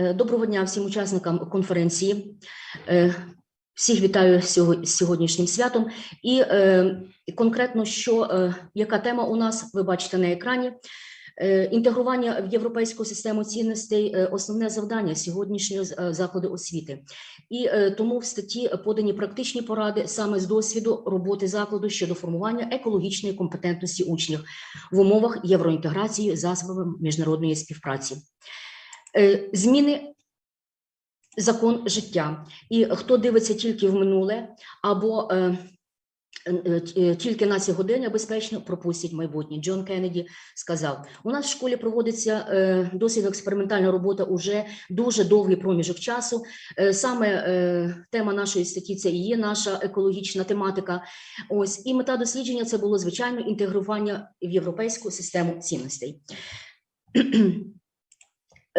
Е, Доброго дня всім учасникам конференції. Е, Всіх вітаю з сьогоднішнім святом. І е, конкретно, що яка тема у нас, ви бачите на екрані. Інтегрування в європейську систему цінностей основне завдання сьогоднішнього закладу освіти. І тому в статті подані практичні поради саме з досвіду роботи закладу щодо формування екологічної компетентності учнів в умовах євроінтеграції засобами міжнародної співпраці. Е, Зміни закон життя. І хто дивиться тільки в минуле або е, е, тільки на сьогодення безпечно пропустять майбутнє. Джон Кеннеді сказав: у нас в школі проводиться досить експериментальна робота уже дуже довгий проміжок часу. Саме тема нашої статті це і є наша екологічна тематика. Ось і мета дослідження це було звичайно інтегрування в європейську систему цінностей.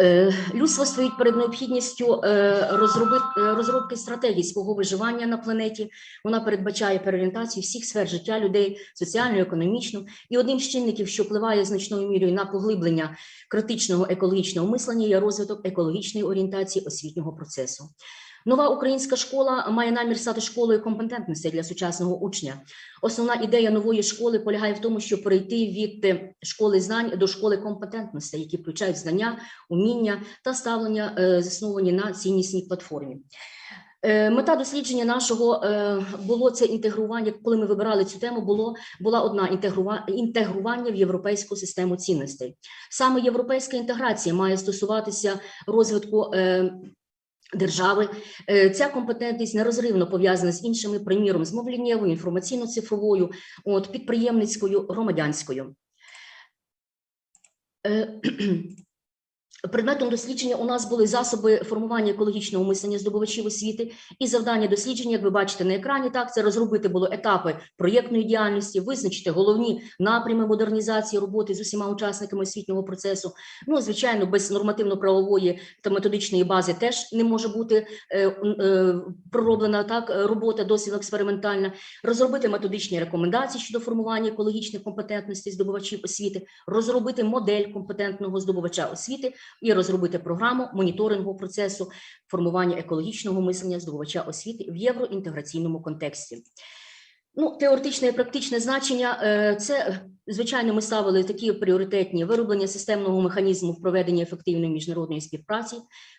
Е, Людство стоїть перед необхідністю е, е, розробки стратегії свого виживання на планеті. Вона передбачає переорієнтацію всіх сфер життя людей, соціально, економічно. І одним з чинників, що впливає значною мірою на поглиблення критичного екологічного мислення, є розвиток екологічної орієнтації освітнього процесу. Нова українська школа має намір стати школою компетентності для сучасного учня. Основна ідея нової школи полягає в тому, щоб перейти від е, школи знань до школи компетентності, які включають знання, уміння та ставлення, е, засновані на ціннісній платформі. Е, Мета дослідження нашого було це інтегрування. Коли ми вибирали цю тему, було була одна інтегрува- інтегрування в європейську систему цінностей. Саме європейська інтеграція має стосуватися розвитку. Е, Держави Е, ця компетентність нерозривно пов'язана з іншими, приміром, з мовліннєвою, інформаційно-цифровою, от підприємницькою, громадянською. Предметом дослідження у нас були засоби формування екологічного мислення здобувачів освіти і завдання дослідження, як ви бачите на екрані, так це розробити було етапи проєктної діяльності, визначити головні напрями модернізації роботи з усіма учасниками освітнього процесу. Ну, звичайно, без нормативно-правової та методичної бази теж не може бути е, е, пророблена так робота досить експериментальна. Розробити методичні рекомендації щодо формування екологічних компетентностей здобувачів освіти, розробити модель компетентного здобувача освіти і розробити програму моніторингу процесу формування екологічного мислення здобувача освіти в євроінтеграційному контексті. Ну, теоретичне і практичне значення е, це, звичайно, ми ставили такі пріоритетні вироблення системного механізму в проведенні ефективної міжнародної співпраці,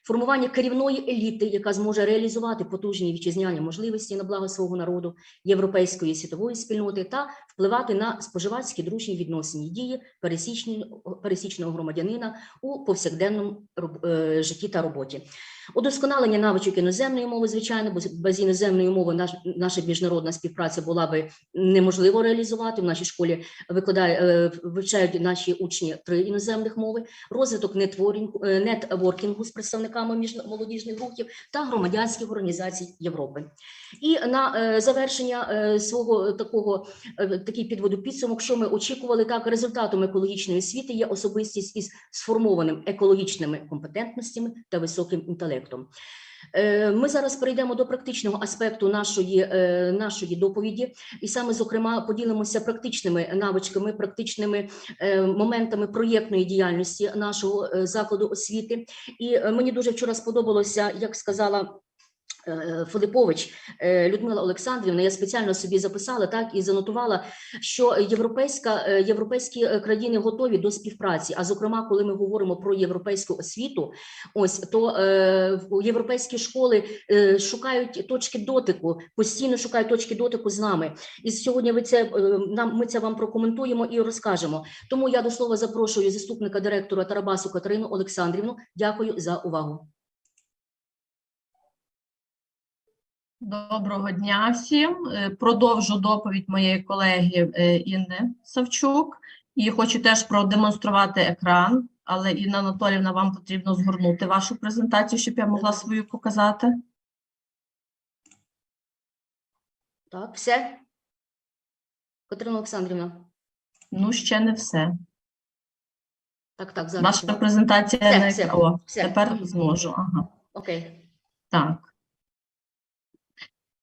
формування керівної еліти, яка зможе реалізувати потужні вітчизняні можливості на благо свого народу, європейської світової спільноти та впливати на споживацькі дружні відносини дії пересічного громадянина у повсякденному е, житті та роботі. Удосконалення навичок іноземної мови, звичайно, бо без іноземної мови наша міжнародна співпраця була би неможливо реалізувати. В нашій школі е, вивчають наші учні три іноземних мови, розвиток е, нетворкінгу з представниками молодіжних рухів та громадянських організацій Європи. І на е, завершення свого такого такий підводу підсумок, що ми очікували, так результатом екологічної освіти є особистість із сформованим екологічними компетентностями та високим інтелектом. Е, Ми зараз перейдемо до практичного аспекту нашої, е, нашої доповіді, і саме зокрема поділимося практичними навичками, практичними е, моментами проєктної діяльності нашого закладу освіти. І мені дуже вчора сподобалося, як сказала. Е, Филипович е, Людмила Олександрівна, я спеціально собі записала так і занотувала, що європейська е, європейські е, країни готові до співпраці. А зокрема, коли ми говоримо про європейську освіту, ось то е, європейські школи е, шукають точки дотику, постійно шукають точки дотику з нами. І сьогодні ви це е, нам ми це вам прокоментуємо і розкажемо. Тому я до слова запрошую заступника директора Тарабасу Катерину Олександрівну. Дякую за увагу. Доброго дня всім. Е, Продовжу доповідь моєї колеги е, Інни Савчук і хочу теж продемонструвати екран, але Інна Анатолівна, вам потрібно згорнути вашу презентацію, щоб я могла свою показати. Так, все. Катерина Олександрівна. Ну, ще не все. Так, так, зараз. Ваша презентація Все, все, О, все. тепер зможу. Ага. Окей. Так.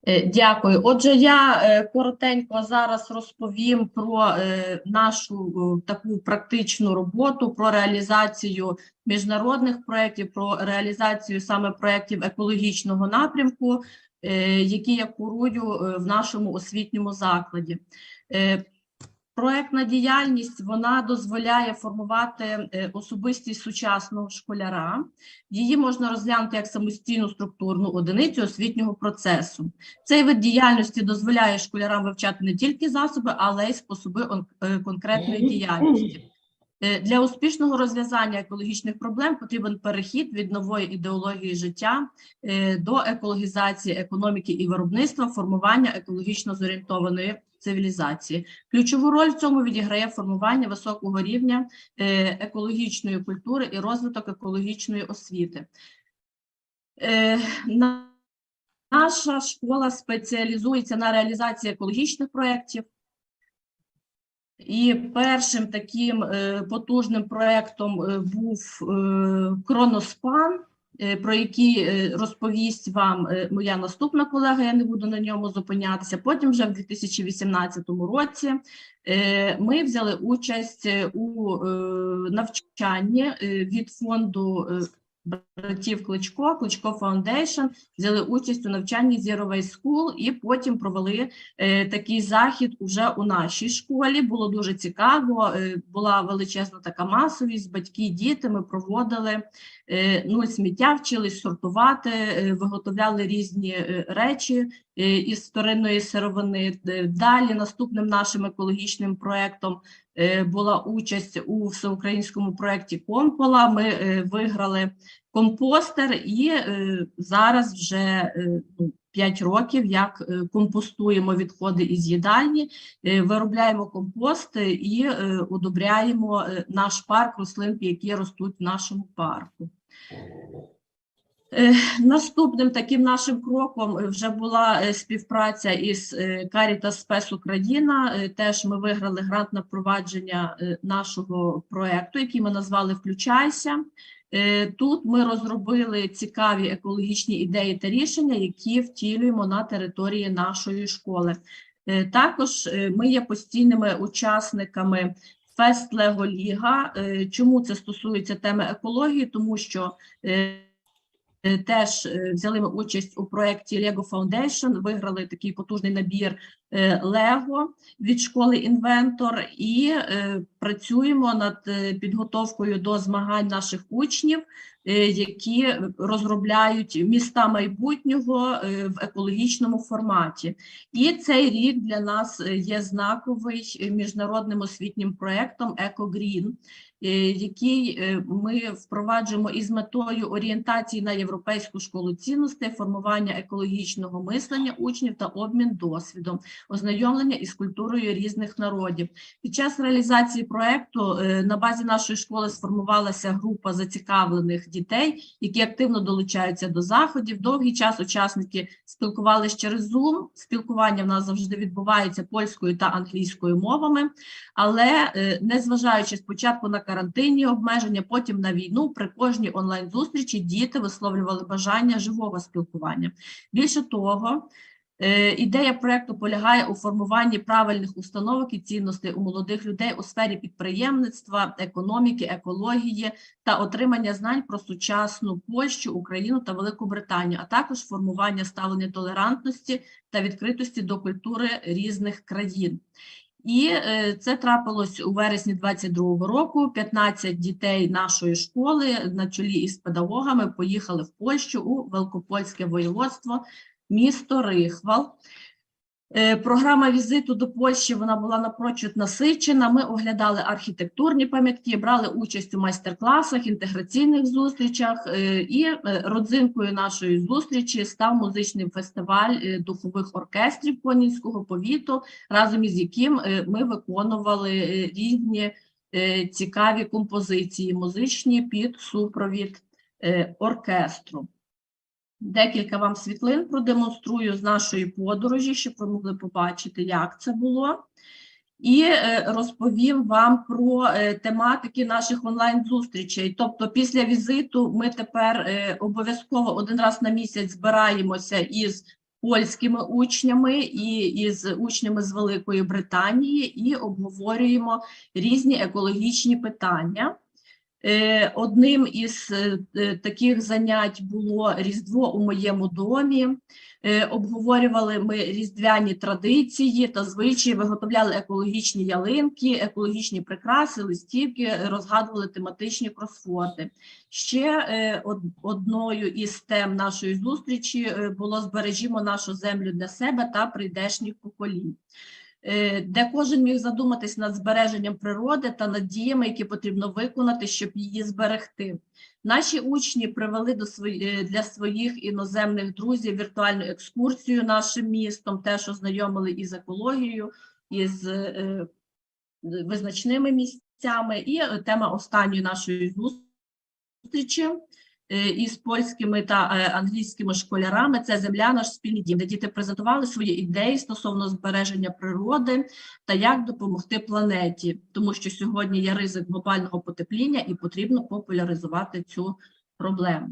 Е, Дякую. Отже, я е, коротенько зараз розповім про е, нашу таку практичну роботу, про реалізацію міжнародних проєктів, про реалізацію саме проєктів екологічного напрямку, які я курую в нашому освітньому закладі. Проектна діяльність вона дозволяє формувати е, особистість сучасного школяра. Її можна розглянути як самостійну структурну одиницю освітнього процесу. Цей вид діяльності дозволяє школярам вивчати не тільки засоби, але й способи е, конкретної діяльності. Е, Для успішного розв'язання екологічних проблем потрібен перехід від нової ідеології життя е, до екологізації економіки і виробництва, формування екологічно зорієнтованої цивілізації. Ключову роль в цьому відіграє формування високого рівня е, екологічної культури і розвиток екологічної освіти. Наша школа спеціалізується на реалізації екологічних проєктів. І першим таким е, потужним проєктом е, був е, Кроноспан, про який розповість вам моя наступна колега, я не буду на ньому зупинятися. Потім вже в 2018 році ми взяли участь у навчанні від фонду братів Кличко, Кличко Foundation, взяли участь у навчанні Zero Waste School і потім провели е, такий захід уже у нашій школі. Було дуже цікаво. е, була величезна така масовість, батьки, діти. Ми проводили е, нуль сміття, вчились сортувати, е, виготовляли різні е, речі е, із вторинної сировини. Е, Далі наступним нашим екологічним проектом була участь у всеукраїнському проєкті Компола. Ми е, виграли компостер і е, зараз вже е, ну, 5 років, як е, компостуємо відходи із їдальні, е, виробляємо компост е, і е, удобряємо е, наш парк рослин, які ростуть в нашому парку. Е, Наступним таким нашим кроком е, вже була е, співпраця із Caritas Spes Україна. Теж ми виграли грант на впровадження нашого проекту, який ми назвали Включайся. Тут ми розробили цікаві екологічні ідеї та рішення, які втілюємо на території нашої школи. Також ми є постійними учасниками Фест Лего Ліга. Чому це стосується теми екології? Тому що теж е, взяли ми участь у проєкті Lego Foundation, виграли такий потужний набір Lego Лего від школи Інвентор і е, працюємо над е, підготовкою до змагань наших учнів, е, які розробляють міста майбутнього е, в екологічному форматі. І цей рік для нас е, є знаковий е, міжнародним освітнім проєктом «Екогрін», е, який е, ми впроваджуємо із метою орієнтації на європейську школу цінностей, формування екологічного мислення учнів та обмін досвідом, ознайомлення із культурою різних народів. Під час реалізації проекту е, на базі нашої школи сформувалася група зацікавлених дітей, які активно долучаються до заходів. Довгий час учасники спілкувалися через Zoom. Спілкування в нас завжди відбувається польською та англійською мовами, але е, незважаючи спочатку на карантинні обмеження, потім на війну, при кожній онлайн-зустрічі діти висловлювали бажання живого спілкування. Більше того, Ідея проекту полягає у формуванні правильних установок і цінностей у молодих людей у сфері підприємництва, економіки, екології та отримання знань про сучасну Польщу, Україну та Велику Британію, а також формування ставлення толерантності та відкритості до культури різних країн. І е, це трапилось у вересні 22-го року. 15 дітей нашої школи на чолі із педагогами поїхали в Польщу у Великопольське воєводство місто Рихвал. Е, Програма візиту до Польщі вона була напрочуд насичена. Ми оглядали архітектурні пам'ятки, брали участь у майстер-класах, інтеграційних зустрічах. е, І е, родзинкою нашої зустрічі став музичний фестиваль духових оркестрів Понінського повіту, разом із яким ми виконували різні цікаві композиції музичні під супровід оркестру. Декілька вам світлин продемонструю з нашої подорожі, щоб ви могли побачити, як це було. І е, розповім вам про е, тематики наших онлайн-зустрічей. Тобто, після візиту ми тепер е, обов'язково один раз на місяць збираємося із польськими учнями і із учнями з Великої Британії і обговорюємо різні екологічні питання. Е, Одним із е, е, таких занять було Різдво у моєму домі. Обговорювали ми різдвяні традиції та звичаї, виготовляли екологічні ялинки, екологічні прикраси, листівки, розгадували тематичні кросворди. Ще одною із тем нашої зустрічі було збережімо нашу землю для себе та прийдешніх поколінь. Е, Де кожен міг задуматись над збереженням природи та над діями, які потрібно виконати, щоб її зберегти. Наші учні привели до свої, е, для своїх іноземних друзів віртуальну екскурсію нашим містом, теж ознайомили із екологією, із е, визначними місцями. І е, тема останньої нашої зустрічі із польськими та е, англійськими школярами це земля наш спільний дім, де діти презентували свої ідеї стосовно збереження природи та як допомогти планеті, тому що сьогодні є ризик глобального потепління і потрібно популяризувати цю проблему.